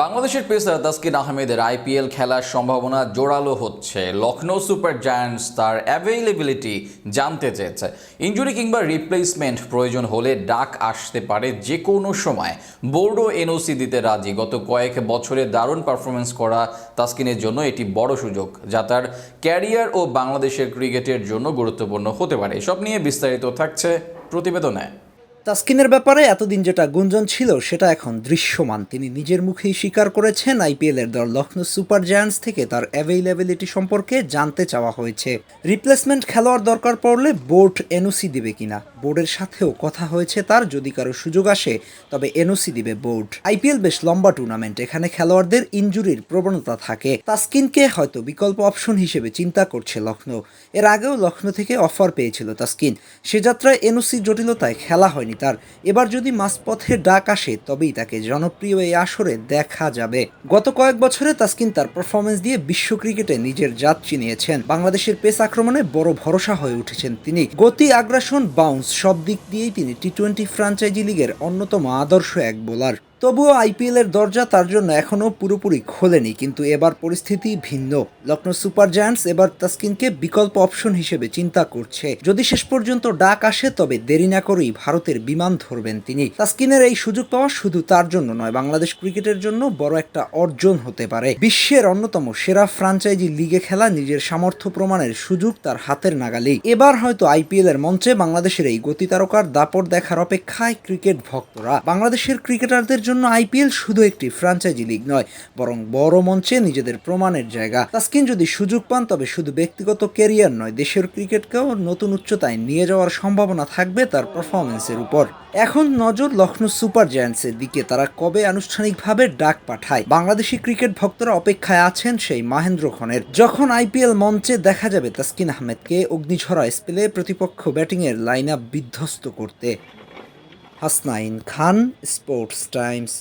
বাংলাদেশের পেসার তাসকিন আহমেদের আইপিএল খেলার সম্ভাবনা জোরালো হচ্ছে। লখনৌ সুপার জায়ান্টস তার অ্যাভেইলেবিলিটি জানতে চেয়েছে। ইঞ্জুরি কিংবা রিপ্লেসমেন্ট প্রয়োজন হলে ডাক আসতে পারে যে কোনো সময়। বোর্ডও এনওসি দিতে রাজি। গত কয়েক বছরে দারুণ পারফরমেন্স করা তাসকিনের জন্য এটি বড় সুযোগ, যা তার ক্যারিয়ার ও বাংলাদেশের ক্রিকেটের জন্য গুরুত্বপূর্ণ হতে পারে। এসব নিয়ে বিস্তারিত থাকছে প্রতিবেদনে। তাসকিনের ব্যাপারে এতদিন যেটা গুঞ্জন ছিল, সেটা এখন দৃশ্যমান। তিনি নিজের মুখেই স্বীকার করেছেন আইপিএলের দল লখনৌ সুপার জায়ান্টস থেকে তার অ্যাভেইলেবিলিটি সম্পর্কে জানতে চাওয়া হয়েছে। রিপ্লেসমেন্ট খেলোয়াড় দরকার পড়লে বোর্ড এনওসি দিবে কিনা? বোর্ডের সাথেও কথা হয়েছে তার, যদি কারও সুযোগ আসে, তবে এনওসি দিবে বোর্ড। আইপিএল বেশ লম্বা টুর্নামেন্ট এখানে খেলোয়াড়দের ইনজুরির প্রবণতা থাকে। তাস্কিনকে হয়তো বিকল্প অপশন হিসেবে চিন্তা করছে লখনৌ এর আগেও লখনৌ থেকে অফার পেয়েছিল তাস্কিন। সে যাত্রায় এনওসি জটিলতায় খেলা হয়নি। তার। এবার যদি মাঝপথে ডাক আসে, তবেই তাকে জনপ্রিয় এই আসরে দেখা যাবে। গত কয়েক বছরে তাসকিন তার পারফরমেন্স দিয়ে বিশ্ব ক্রিকেটে নিজের জাত চিনিয়েছেন বাংলাদেশের পেস আক্রমণে বড় ভরসা হয়ে উঠেছেন তিনি। গতি, আগ্রাসন বাউন্স সব দিক দিয়েই তিনি টি টোয়েন্টি ফ্রাঞ্চাইজি লিগের অন্যতম আদর্শ এক বোলার তবুও আইপিএল এর দরজা তার জন্য এখনও পুরোপুরি খোলেনি, কিন্তু এবার পরিস্থিতি ভিন্ন। লখনৌ সুপার জায়ান্টস এবার তাসকিনকে বিকল্প অপশন হিসেবে চিন্তা করছে। যদি শেষ পর্যন্ত ডাক আসে, তবে দেরি না করেই ভারতের বিমান ধরবেন তিনি। তাসকিনের এই সুযোগ পাওয়া শুধু তার জন্য নয়, বাংলাদেশ ক্রিকেটের জন্য বড় একটা অর্জন হতে পারে। বিশ্বের অন্যতম সেরা ফ্রাঞ্চাইজি লিগে খেলা নিজের সামর্থ্য প্রমাণের সুযোগ তার হাতের নাগালেই। এবার হয়তো আইপিএল এর মঞ্চে বাংলাদেশের এই গতি তারকার দাপট দেখার অপেক্ষায় ক্রিকেট ভক্তরা। বাংলাদেশের ক্রিকেটারদের জন্য আইপিএল শুধু একটি ফ্রাঞ্চাইজি লিগ নয়, বরং বড় মঞ্চে নিজেদের প্রমাণের জায়গা। তাসকিন যদি সুযোগ পান, তবে শুধু ব্যক্তিগত ক্যারিয়ার নয়, দেশের ক্রিকেটকেও নতুন উচ্চতায় নিয়ে যাওয়ার সম্ভাবনা থাকবে তার পারফরমেন্সের উপর। এখন নজর লখনৌ সুপার জায়ান্টসের দিকে, তারা কবে আনুষ্ঠানিকভাবে ডাক পাঠায়? বাংলাদেশি ক্রিকেট ভক্তরা অপেক্ষায় আছেন সেই মাহেন্দ্র খনের যখন আইপিএল মঞ্চে দেখা যাবে তাসকিন আহমেদকে, অগ্নিঝরা স্পেলে প্রতিপক্ষ ব্যাটিংয়ের লাইন আপ বিধ্বস্ত করতে। Hasnain Khan Sports Times.